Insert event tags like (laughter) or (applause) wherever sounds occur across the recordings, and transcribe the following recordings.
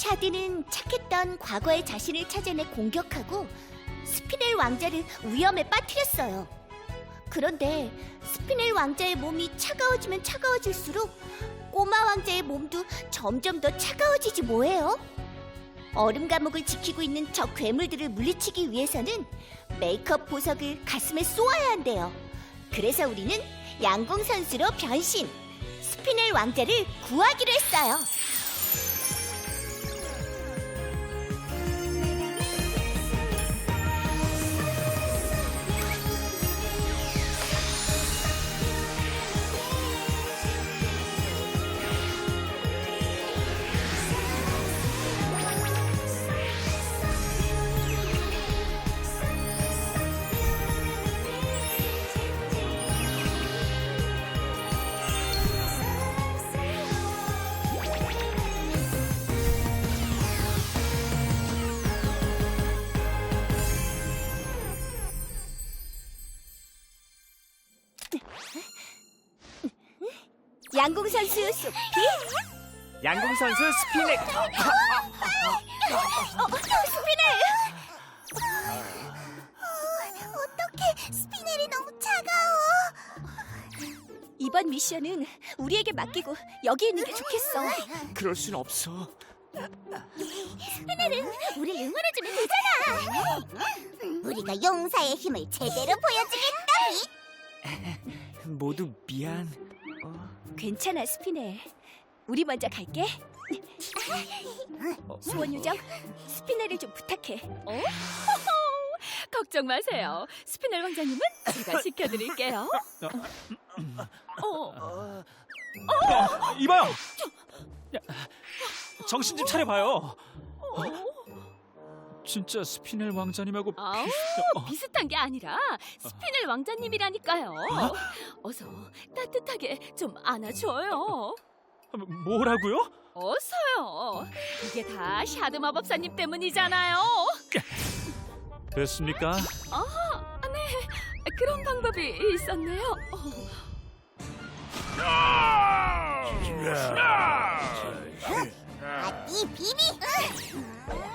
샤디는 착했던 과거의 자신을 찾아내 공격하고 스피넬 왕자를 위험에 빠뜨렸어요. 그런데 스피넬 왕자의 몸이 차가워지면 차가워질수록 꼬마 왕자의 몸도 점점 더 차가워지지 뭐예요? 얼음 감옥을 지키고 있는 저 괴물들을 물리치기 위해서는 메이크업 보석을 가슴에 쏘아야 한대요. 그래서 우리는 양궁 선수로 변신. 스피넬 왕자를 구하기로 했어요. 양궁 선수 소피, 양궁 선수 스피넬 스피넬. 어떻게 스피넬이 너무 차가워? 이번 미션은 우리에게 맡기고 여기 있는 게 좋겠어. 그럴 순 없어. 스피넬은 우리 응원해주면 되잖아. 우리가 용사의 힘을 제대로 보여주겠다. 모두 미안. 어, 괜찮아, 스피넬. 우리 먼저 갈게. 수원 요정, 스피넬을 좀 부탁해. 어? (laughs) 걱정 마세요. 스피넬 왕자님은 제가 지켜드릴게요. 어, 이봐요. 야, 정신 좀 차려봐요. 어? 진짜 스피넬 왕자님하고 아우, 비슷. 비슷한 게 아니라 스피넬 왕자님이라니까요. 어서 따뜻하게 좀 안아줘요. 어, 뭐라고요? 어서요. 이게 다 샤드 마법사님 때문이잖아요. 됐습니까? 아, 네. 그런 방법이 있었네요. 어. 이 비비.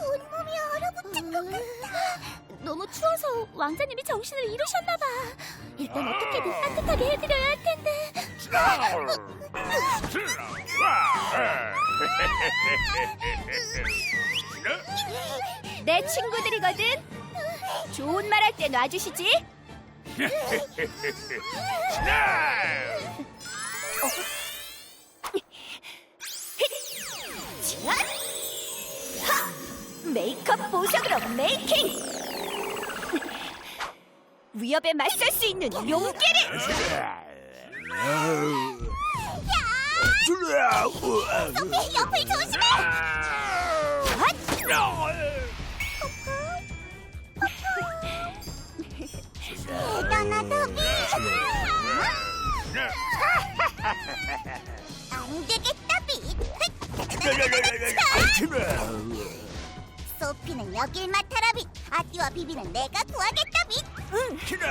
온몸이 얼어붙은 것 같아. 너무 추워서 왕자님이 정신을 잃으셨나 봐. 일단 어떻게든 따뜻하게 해드려야 할 텐데. 내 친구들이거든. 좋은 말 할 때 놔주시지. 자, 하! 메이크업 보석으로 메이킹. 위협에 맞설 수 있는 용기를. 소피 옆을 조심해. 대단하다, 비. 안 되겠다, 비. 소피는 여길 맡아라, 비. 아띠와 비비는 내가 구하겠다, 비. 응. 스피네.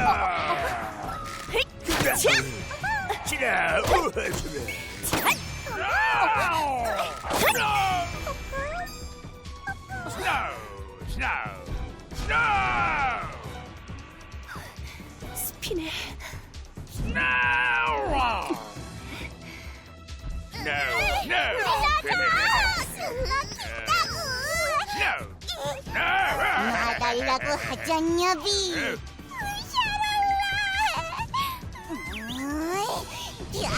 말라고 하잖냐비. 으이, 야!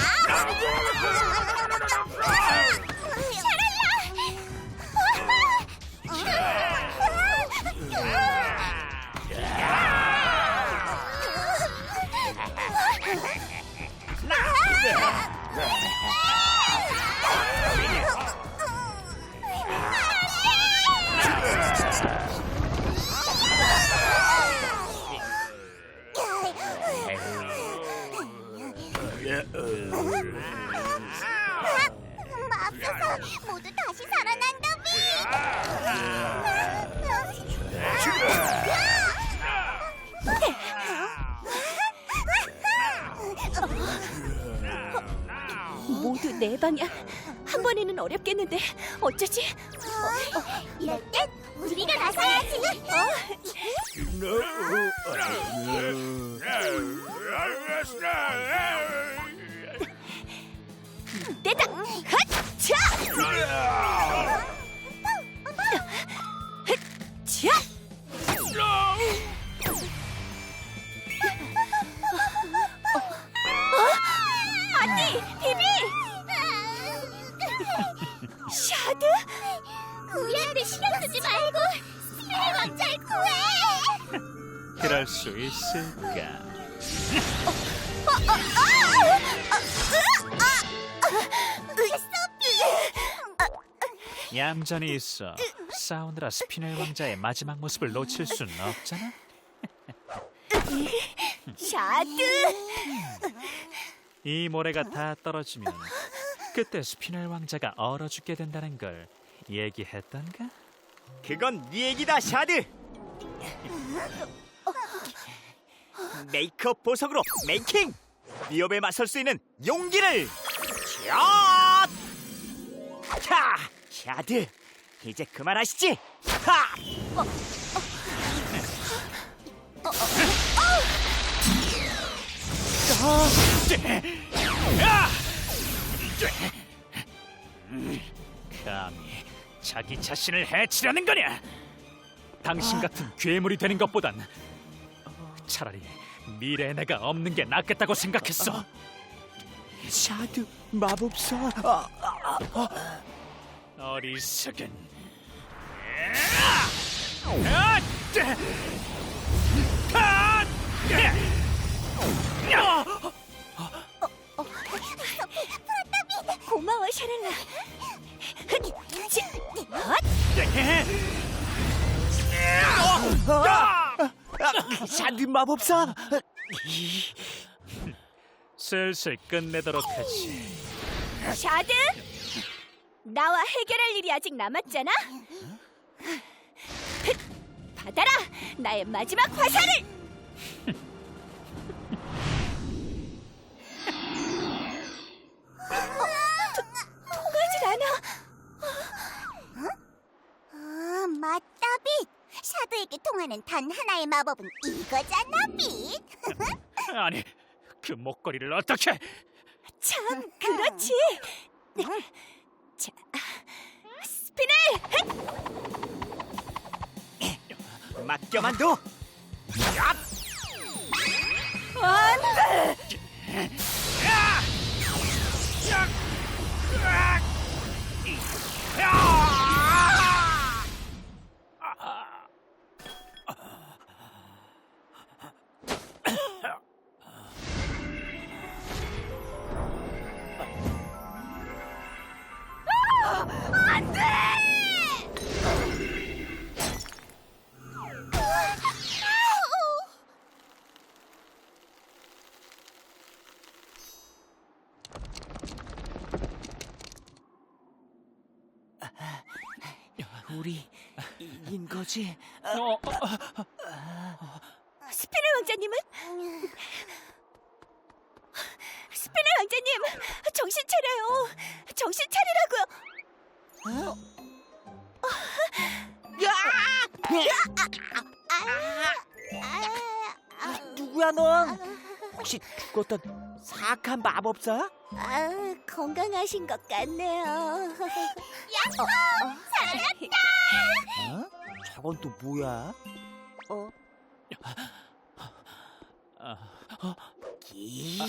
에바냐? 한 번에는 어렵겠는데 어쩌지? 이럴 땐 우리가 나서야지. 내다! 우리한테 신경 쓰지 말고 스피릿 왕자를 구해. 그럴 수 있을까? 얌전히 있어. 싸우느라 스피넬 왕자의 마지막 모습을 놓칠 순 없잖아. 샤드! 이 모래가 다 떨어지면 그때 스피넬 왕자가 얼어 죽게 된다는 걸 얘기했던가? 그건 네 얘기다 샤드 메이크업 보석으로 메이킹 위협에 맞설 수 있는 용기를 샷! 자 샤드 이제 그만하시지 하! 감히 자기 자신을 해치려는 거냐? 당신 같은 괴물이 되는 것보단 차라리 미래의 내가 없는 게 낫겠다고 생각했어. 샤드 마법사 아, 어리석은. 아! 아! 고마워 샤랄라 아, 샤드 마법사 슬슬 끝내도록 하지. 샤드! 나와 해결할 일이 아직 남았잖아 받아라 나의 마지막 화살을 통하는 단 하나의 마법은 이거잖아, 빛. (laughs) 아니, 그 목걸이를 어떻게? 참 그렇지. (laughs) 자 스피넬! 맡겨만 둬 안돼 우리 이긴 거지? 어, 어, 스피넬 왕자님은? 스피넬 왕자님 정신 차려요. 정신 차리라고요. 누구야 넌? 혹시 죽었던 사악한 마법사? 아, 건강하신 것 같네요 어? 저건 또 뭐야? 어? 아, 기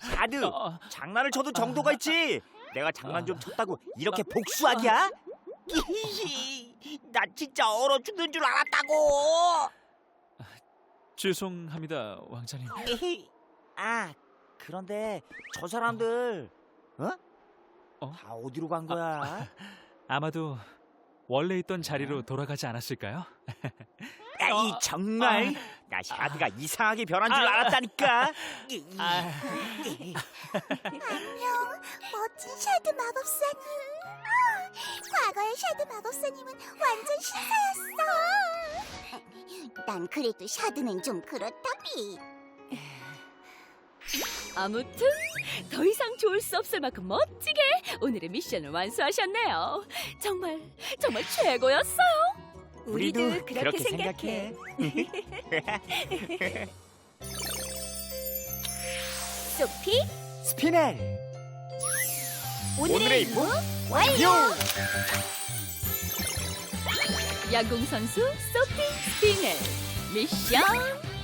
샤드 어. 장난을 쳐도 정도가 있지 내가 장난 좀 쳤다고 이렇게 복수하기야? 나 진짜 얼어 죽는 줄 알았다고 죄송합니다, 왕자님. 아 그런데 저 사람들 어? 어? 다 어디로 간 거야? 아마도 원래 있던 자리로 돌아가지 않았을까요? (laughs) 야, 이 정말 나 샤드가 이상하게 변한 줄 알았다니까. 아, 안녕, 멋진 샤드 마법사님. 아, 과거의 샤드 마법사님은 완전 신사였어. 난 그래도 샤드는 좀 그렇다, 빛. 아무튼 더 이상 좋을 수 없을 만큼 멋지게 오늘의 미션을 완수하셨네요. 정말 정말 최고였어요. 우리도 그렇게 생각해. 소피, 스피넬. 오늘의 임무 완료! 야구 선수 소피 스피넬 미션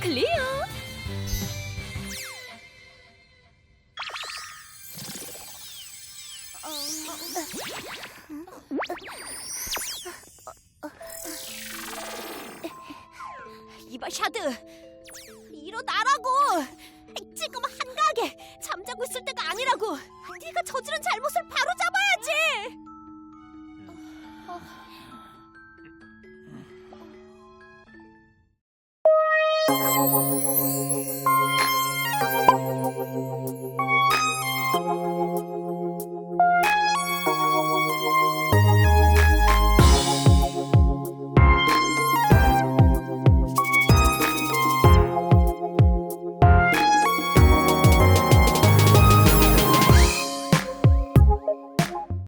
클리어. 이